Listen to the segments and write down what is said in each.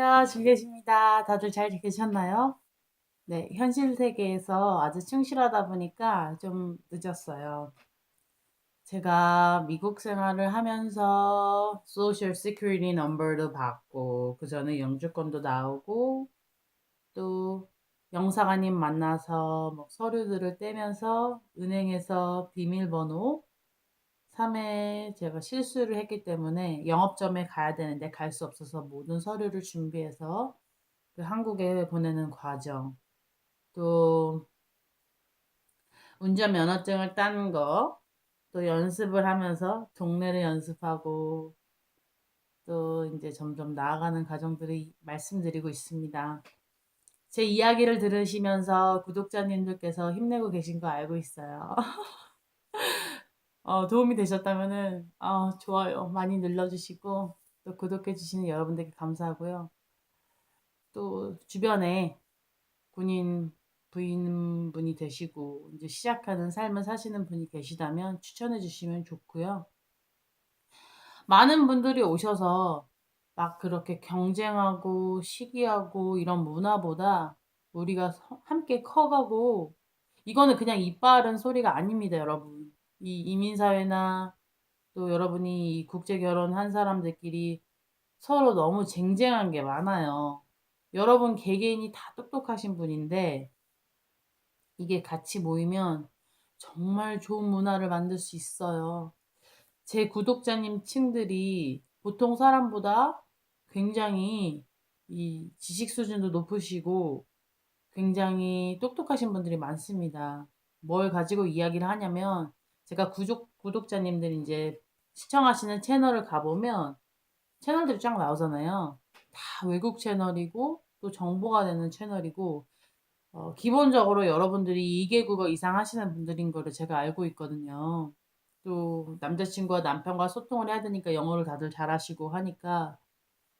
안녕하세요. 줄리엣입니다. 다들 잘 계셨나요? 네, 현실 세계에서 아주 충실하다 보니까 좀 늦었어요. 제가 미국 생활을 하면서 소셜 시큐리티 넘버도 받고 그 전에 영주권도 나오고 또 영사관님 만나서 뭐 서류들을 떼면서 은행에서 비밀번호 3회 제가 실수를 했기 때문에 영업점에 가야 되는데 갈 수 없어서 모든 서류를 준비해서 그 한국에 보내는 과정. 또 운전 면허증을 딴 거. 또 연습을 하면서 동네를 연습하고 또 이제 점점 나아가는 과정들을 말씀드리고 있습니다. 제 이야기를 들으시면서 구독자님들께서 힘내고 계신 거 알고 있어요. 어, 도움이 되셨다면은 어, 좋아요 많이 눌러주시고 또 구독해 주시는 여러분들께 감사하고요. 또 주변에 군인 부인분이 되시고 이제 시작하는 삶을 사시는 분이 계시다면 추천해 주시면 좋고요. 많은 분들이 오셔서 막 그렇게 경쟁하고 시기하고 이런 문화보다 우리가 함께 커가고 이거는 그냥 이빨은 소리가 아닙니다, 여러분. 이 이민사회나 또 여러분이 국제 결혼한 사람들끼리 서로 너무 쟁쟁한 게 많아요. 여러분 개개인이 다 똑똑하신 분인데 이게 같이 모이면 정말 좋은 문화를 만들 수 있어요. 제 구독자님 층들이 보통 사람보다 굉장히 이 지식 수준도 높으시고 굉장히 똑똑하신 분들이 많습니다. 뭘 가지고 이야기를 하냐면 제가 구독, 구독자님들 이제 시청하시는 채널을 가보면 채널들이 쫙 나오잖아요. 다 외국 채널이고 또 정보가 되는 채널이고 어, 기본적으로 여러분들이 2개국어 이상 하시는 분들인 거를 제가 알고 있거든요. 또 남자친구와 남편과 소통을 해야 되니까 영어를 다들 잘하시고 하니까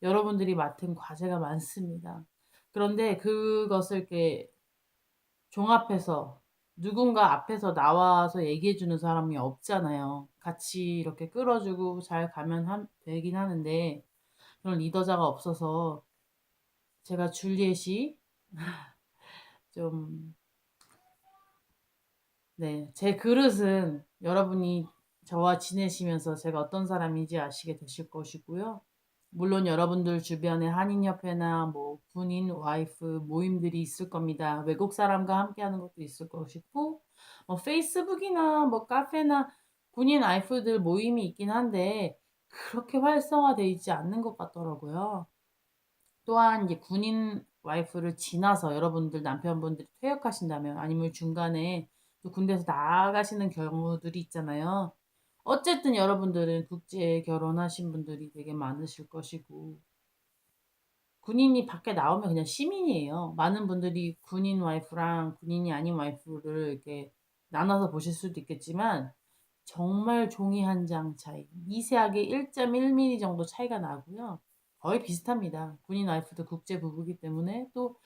여러분들이 맡은 과제가 많습니다. 그런데 그것을 이렇게 종합해서 누군가 앞에서 나와서 얘기해 주는 사람이 없잖아요. 같이 이렇게 끌어주고 잘 가면 하, 되긴 하는데 그런 리더자가 없어서 제가 줄리엣이 좀 네, 제 그릇은 여러분이 저와 지내시면서 제가 어떤 사람인지 아시게 되실 것이고요. 물론 여러분들 주변에 한인협회나 뭐 군인 와이프 모임들이 있을 겁니다. 외국 사람과 함께하는 것도 있을 것이고 뭐 페이스북이나 뭐 카페나 군인 와이프들 모임이 있긴 한데 그렇게 활성화되어 있지 않는 것 같더라고요. 또한 이제 군인 와이프를 지나서 여러분들 남편분들이 퇴역하신다면 아니면 중간에 또 군대에서 나가시는 경우들이 있잖아요. 어쨌든 여러분들은 국제 결혼하신 분들이 되게 많으실 것이고 군인이 밖에 나오면 그냥 시민이에요. 많은 분들이 군인 와이프랑 군인이 아닌 와이프를 이렇게 나눠서 보실 수도 있겠지만 정말 종이 한 장 차이, 미세하게 1.1mm 정도 차이가 나고요. 거의 비슷합니다. 군인 와이프도 국제 부부기 때문에 또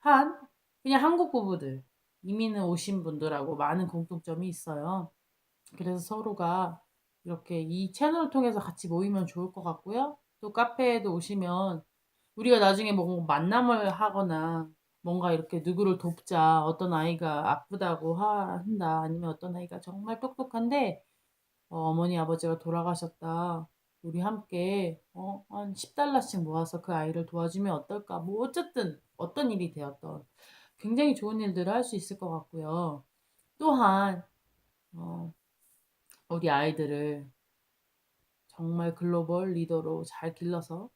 한 그냥 한국 부부들 이민을 오신 분들하고 많은 공통점이 있어요. 그래서 서로가 이렇게 이 채널을 통해서 같이 모이면 좋을 것 같고요. 또 카페에도 오시면 우리가 나중에 뭐 만남을 하거나 뭔가 이렇게 누구를 돕자 어떤 아이가 아프다고 한다 아니면 어떤 아이가 정말 똑똑한데 어, 머니 아버지가 돌아가셨다. 우리 함께 어, 한 10달러씩 모아서 그 아이를 도와주면 어떨까? 뭐 어쨌든 어떤 일이 되었던 굉장히 좋은 일들을 할 수 있을 것 같고요. 또한 어, 우리 아이들을 정말 글로벌 리더로 잘 길러서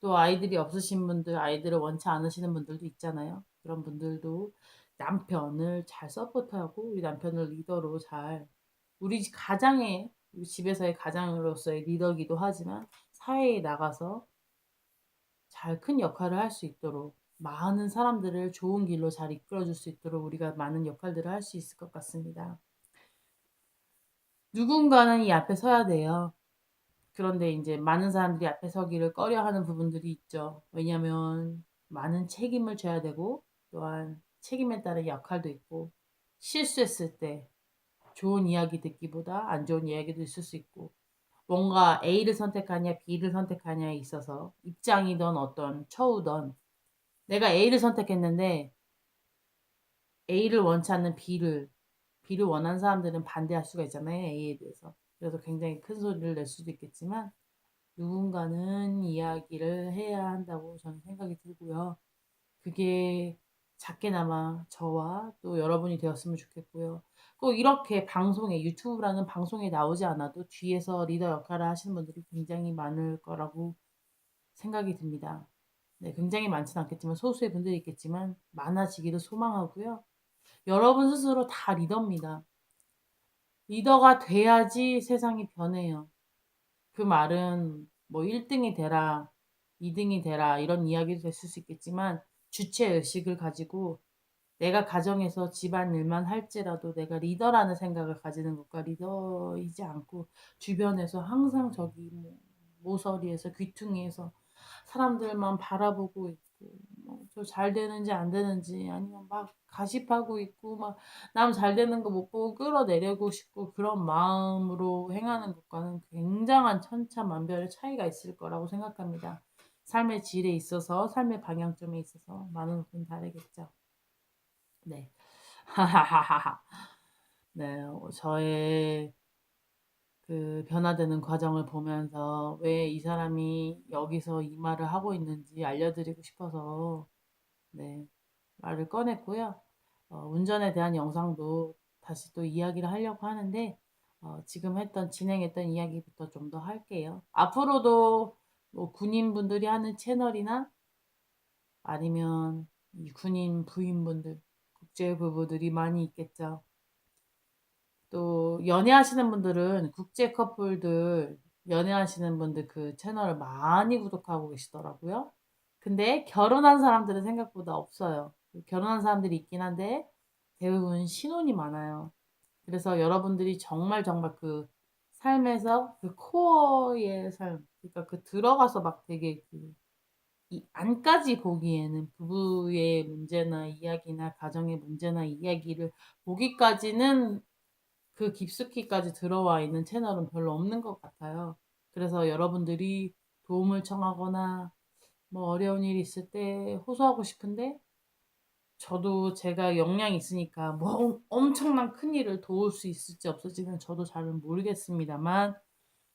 또 아이들이 없으신 분들, 아이들을 원치 않으시는 분들도 있잖아요. 그런 분들도 남편을 잘 서포트하고 우리 남편을 리더로 잘 우리 가장의 우리 집에서의 가장으로서의 리더기도 하지만 사회에 나가서 잘 큰 역할을 할 수 있도록 많은 사람들을 좋은 길로 잘 이끌어 줄 수 있도록 우리가 많은 역할들을 할 수 있을 것 같습니다. 누군가는 이 앞에 서야 돼요. 그런데 이제 많은 사람들이 앞에 서기를 꺼려 하는 부분들이 있죠. 왜냐하면 많은 책임을 져야 되고 또한 책임에 따른 역할도 있고 실수했을 때 좋은 이야기 듣기보다 안 좋은 이야기도 있을 수 있고 뭔가 A를 선택하냐 B를 선택하냐에 있어서 입장이든 어떤 처우든 내가 A를 선택했는데 A를 원치 않는 B를 B를 원하는 사람들은 반대할 수가 있잖아요. A에 대해서. 그래서 굉장히 큰 소리를 낼 수도 있겠지만 누군가는 이야기를 해야 한다고 저는 생각이 들고요. 그게 작게나마 저와 또 여러분이 되었으면 좋겠고요. 꼭 이렇게 방송에 유튜브라는 방송에 나오지 않아도 뒤에서 리더 역할을 하시는 분들이 굉장히 많을 거라고 생각이 듭니다. 네, 굉장히 많지는 않겠지만 소수의 분들이 있겠지만 많아지기를 소망하고요. 여러분 스스로 다 리더입니다. 리더가 돼야지 세상이 변해요. 그 말은 뭐 1등이 되라, 2등이 되라 이런 이야기도 됐을 수 있겠지만 주체 의식을 가지고 내가 가정에서 집안 일만 할지라도 내가 리더라는 생각을 가지는 것과 리더이지 않고 주변에서 항상 저기 뭐 모서리에서 귀퉁이에서 사람들만 바라보고 있고 뭐 저 잘 되는지 안 되는지 아니면 막 가십하고 있고 막 남 잘 되는 거 못 보고 끌어내리고 싶고 그런 마음으로 행하는 것과는 굉장한 천차만별의 차이가 있을 거라고 생각합니다. 삶의 질에 있어서 삶의 방향점에 있어서 많은 부분 다르겠죠. 네. 네. 어 저의 그 변화되는 과정을 보면서 왜 이 사람이 여기서 이 말을 하고 있는지 알려드리고 싶어서 네 말을 꺼냈고요. 어 운전에 대한 영상도 다시 또 이야기를 하려고 하는데 어 지금 했던 진행했던 이야기부터 좀 더 할게요. 앞으로도 뭐 군인분들이 하는 채널이나 아니면 이 군인 부인분들, 국제 부부들이 많이 있겠죠. 또 연애하시는 분들은 국제 커플들 연애하시는 분들 그 채널을 많이 구독하고 계시더라고요. 근데 결혼한 사람들은 생각보다 없어요. 결혼한 사람들이 있긴 한데 대부분 신혼이 많아요. 그래서 여러분들이 정말 정말 그 삶에서 그 코어의 삶, 그러니까 그 들어가서 막 되게 그 이 안까지 보기에는 부부의 문제나 이야기나 가정의 문제나 이야기를 보기까지는 그 깊숙이까지 들어와 있는 채널은 별로 없는 것 같아요. 그래서 여러분들이 도움을 청하거나 뭐 어려운 일이 있을 때 호소하고 싶은데 저도 제가 역량이 있으니까 뭐 엄청난 큰 일을 도울 수 있을지 없을지는 저도 잘은 모르겠습니다만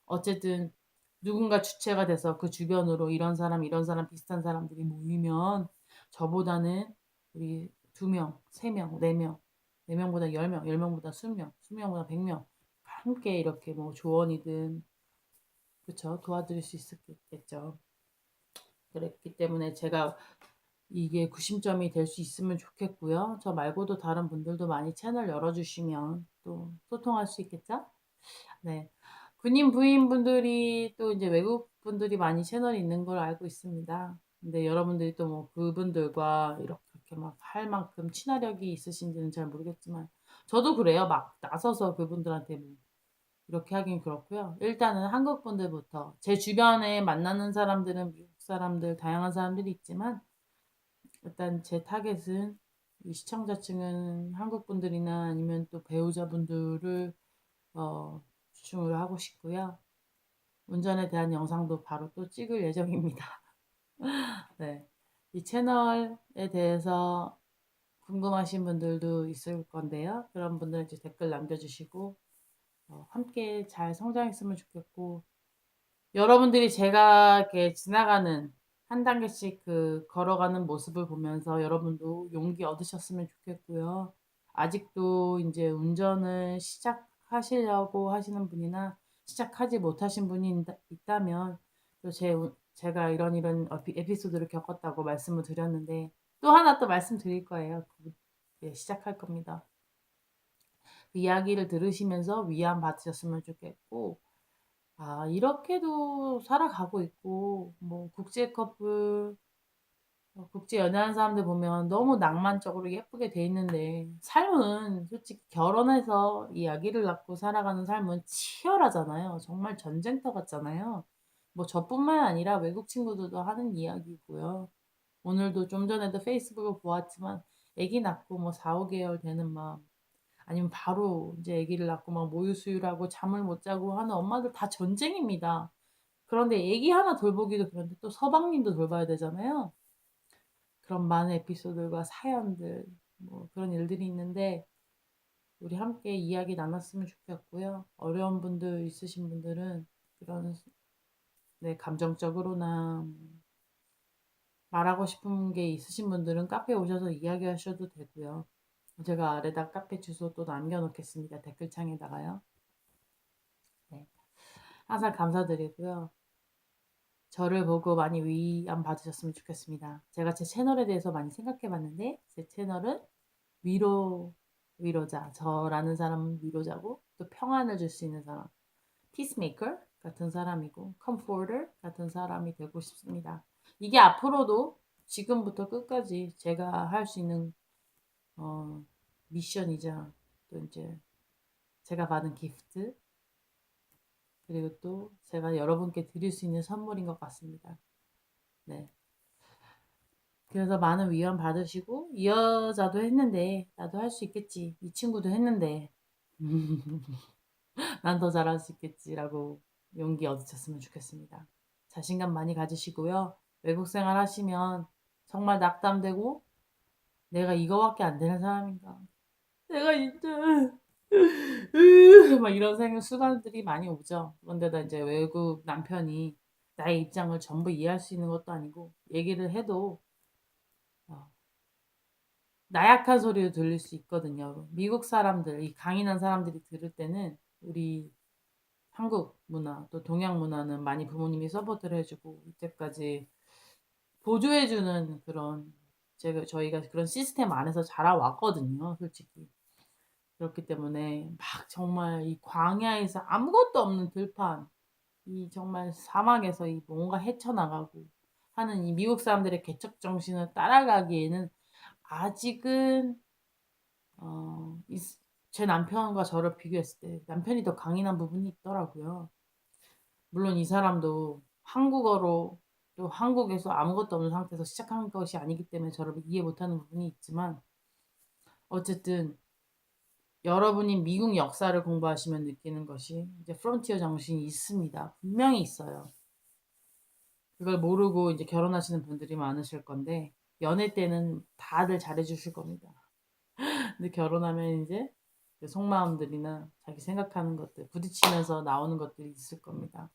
어쨌든 누군가 주체가 돼서 그 주변으로 이런 사람, 이런 사람, 비슷한 사람들이 모이면 저보다는 우리 두 명, 세 명, 네 명, 네 명보다 열 명, 열 명보다 스무 명, 스무 명보다 백명 함께 이렇게 뭐 조언이든 그쵸 도와드릴 수 있었겠죠. 그랬기 때문에 제가 이게 구심점이 될 수 있으면 좋겠고요. 저 말고도 다른 분들도 많이 채널 열어주시면 또 소통할 수 있겠죠? 네. 군인 부인분들이 또 이제 외국 분들이 많이 채널이 있는 걸 알고 있습니다. 근데 여러분들이 또 뭐 그분들과 이렇게 막 할 만큼 친화력이 있으신지는 잘 모르겠지만 저도 그래요. 막 나서서 그분들한테 뭐 이렇게 하긴 그렇고요. 일단은 한국 분들부터 제 주변에 만나는 사람들은 미국 사람들 다양한 사람들이 있지만 일단 제 타겟은 이 시청자층은 한국 분들이나 아니면 또 배우자분들을 어 집중을 하고 싶고요. 운전에 대한 영상도 바로 또 찍을 예정입니다. 네. 이 채널에 대해서 궁금하신 분들도 있을 건데요. 그런 분들은 이제 댓글 남겨주시고, 어, 함께 잘 성장했으면 좋겠고, 여러분들이 제가 이렇게 지나가는 한 단계씩 그 걸어가는 모습을 보면서 여러분도 용기 얻으셨으면 좋겠고요. 아직도 이제 운전을 시작하시려고 하시는 분이나 시작하지 못하신 분이 있다면 또 제, 제가 이런 이런 에피소드를 겪었다고 말씀을 드렸는데 또 하나 또 말씀드릴 거예요. 네, 시작할 겁니다. 그 이야기를 들으시면서 위안 받으셨으면 좋겠고 아 이렇게도 살아가고 있고 뭐 국제 커플 어 국제 연애하는 사람들 보면 너무 낭만적으로 예쁘게 돼 있는데 삶은 솔직히 결혼해서 이 아기를 낳고 살아가는 삶은 치열하잖아요. 정말 전쟁터 같잖아요. 뭐 저뿐만 아니라 외국 친구들도 하는 이야기고요. 오늘도 좀 전에도 페이스북을 보았지만 아기 낳고 뭐 4-5 개월 되는 막 아니면 바로 이제 아기를 낳고 막 모유 수유하고 잠을 못 자고 하는 엄마들 다 전쟁입니다. 그런데 아기 하나 돌보기도 그런데 또 서방님도 돌봐야 되잖아요. 그런 많은 에피소드들과 사연들 뭐 그런 일들이 있는데 우리 함께 이야기 나눴으면 좋겠고요. 어려운 분들 있으신 분들은 그런 네, 감정적으로나 말하고 싶은 게 있으신 분들은 카페에 오셔서 이야기하셔도 되고요. 제가 아래다 카페 주소 또 남겨놓겠습니다. 댓글창에다가요. 네. 항상 감사드리고요. 저를 보고 많이 위안 받으셨으면 좋겠습니다. 제가 제 채널에 대해서 많이 생각해 봤는데, 제 채널은 위로, 위로자. 저라는 사람은 위로자고, 또 평안을 줄 수 있는 사람. 피스메이커 같은 사람이고, 컴포터 같은 사람이 되고 싶습니다. 이게 앞으로도 지금부터 끝까지 제가 할 수 있는, 어, 미션이자, 또 이제 제가 받은 기프트, 그리고 또 제가 여러분께 드릴 수 있는 선물인 것 같습니다. 네. 그래서 많은 위안 받으시고 이 여자도 했는데 나도 할 수 있겠지. 이 친구도 했는데 난 더 잘할 수 있겠지라고 용기 얻으셨으면 좋겠습니다. 자신감 많이 가지시고요. 외국 생활 하시면 정말 낙담되고 내가 이거밖에 안 되는 사람인가. 내가 진짜 막 이런 생각 순간들이 많이 오죠. 그런데다 이제 외국 남편이 나의 입장을 전부 이해할 수 있는 것도 아니고 얘기를 해도 어, 나약한 소리로 들릴 수 있거든요. 미국 사람들, 이 강인한 사람들이 들을 때는 우리 한국 문화 또 동양 문화는 많이 부모님이 서포트를 해주고 이때까지 보조해주는 그런 제가 저희가 그런 시스템 안에서 자라왔거든요, 솔직히. 그렇기 때문에 막 정말 이 광야에서 아무것도 없는 들판, 이 정말 사막에서 이 뭔가 헤쳐나가고 하는 이 미국 사람들의 개척 정신을 따라가기에는 아직은 어, 이, 제 남편과 저를 비교했을 때 남편이 더 강인한 부분이 있더라고요. 물론 이 사람도 한국어로 또 한국에서 아무것도 없는 상태에서 시작한 것이 아니기 때문에 저를 이해 못하는 부분이 있지만 어쨌든 여러분이 미국 역사를 공부하시면 느끼는 것이 이제 프론티어 정신이 있습니다. 분명히 있어요. 그걸 모르고 이제 결혼하시는 분들이 많으실 건데 연애 때는 다들 잘해주실 겁니다. 근데 결혼하면 이제 그 속마음들이나 자기 생각하는 것들 부딪히면서 나오는 것들이 있을 겁니다.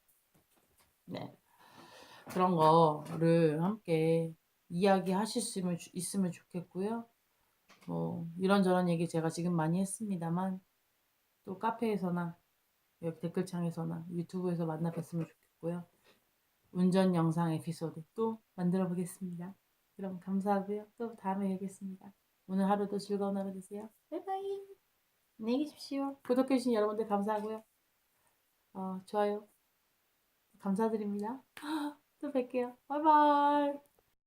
네. 그런 거를 함께 이야기하실 수 있으면 좋겠고요. 뭐 이런저런 얘기 제가 지금 많이 했습니다만 또 카페에서나 여기 댓글창에서나 유튜브에서 만나 뵀으면 좋겠고요. 운전 영상 에피소드 또 만들어 보겠습니다. 그럼 감사하고요. 또 다음에 뵙겠습니다. 오늘 하루도 즐거운 하루 되세요. 바이바이. 안녕히 계십시오. 구독해주신 여러분들 감사하고요. 어, 좋아요. 감사드립니다. 또 뵐게요. 바이바이.